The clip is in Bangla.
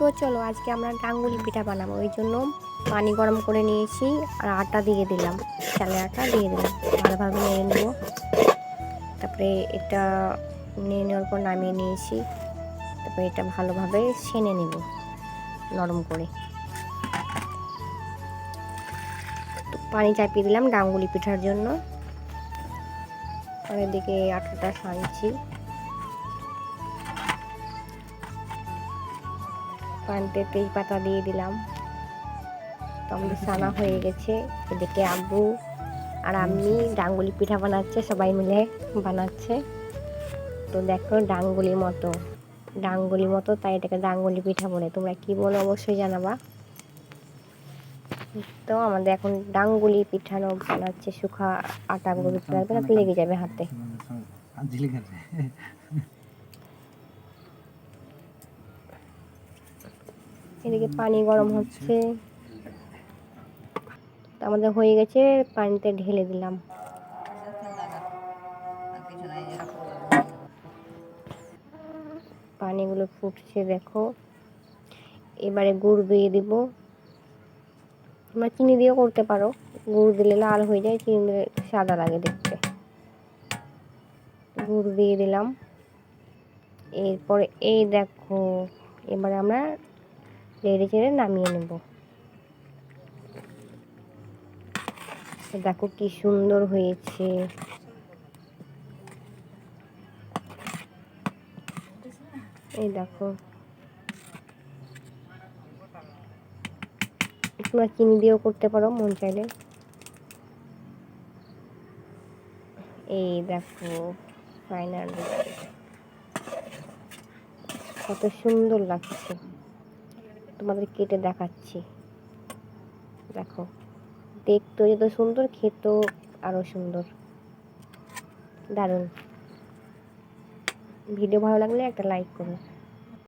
তো চলো আজকে আমরা ডাঙ্গুলি পিঠা বানাবো। ওই জন্য পানি গরম করে নিয়েছি আর আটা দিয়ে দিলাম। চালের আটা দিয়ে দিলাম। ভালোভাবে নেড়ে নেব। তারপরে এটা নিয়ে নেওয়ার পর নামিয়ে নিয়েছি। তারপরে এটা ভালোভাবে ছেনে নেব নরম করে। পানি চাপিয়ে দিলাম ডাঙ্গুলি পিঠার জন্য। আর এদিকে আটাটা সানছি। পানিতে তেজপাতা দিয়ে দিলাম। তো আমাদের সানা হয়ে গেছে, এদিকে আব্বু আর আমি ডাঙ্গুলি পিঠা বানাচ্ছে, সবাই মিলে বানাচ্ছে। তো দেখো ডাঙ্গুলির মতো ডাঙ্গুলি মতো, তাই এটাকে ডাঙ্গুলি পিঠা বলে। তোমরা কি বলো অবশ্যই জানাবা। তো আমাদের এখন ডাঙ্গুলি পিঠানো বানাচ্ছে শুকা আটাগুলো দিতে লাগবে লেগে যাবে হাতে। এদিকে পানি গরম হচ্ছে। আমাদের হয়ে গেছে, পানিতে ঢেলে দিলাম। পানিগুলো ফুটছে, দেখো। এবারে গুড় দিয়ে দিব। তোমরা চিনি দিয়েও করতে পারো। গুড় দিলে লাল হয়ে যায়, চিনি দিলে সাদা লাগে দেখতে। গুড় দিয়ে দিলাম। এরপরে এই দেখো, এবারে আমরা নেড়ে চেড়ে নামিয়ে নেব। দেখো কি সুন্দর হয়েছে। এই দেখো। তোমরা চিনি দিয়েও করতে পারো, মন চাইলে। এই দেখো ফাইনাল কত সুন্দর লাগছে। তোমাদের কেটে দেখাচ্ছি। দেখো, দেখতেও যত সুন্দর, খেতেও আরও সুন্দর। দারুণ। ভিডিও ভালো লাগলে একটা লাইক করো।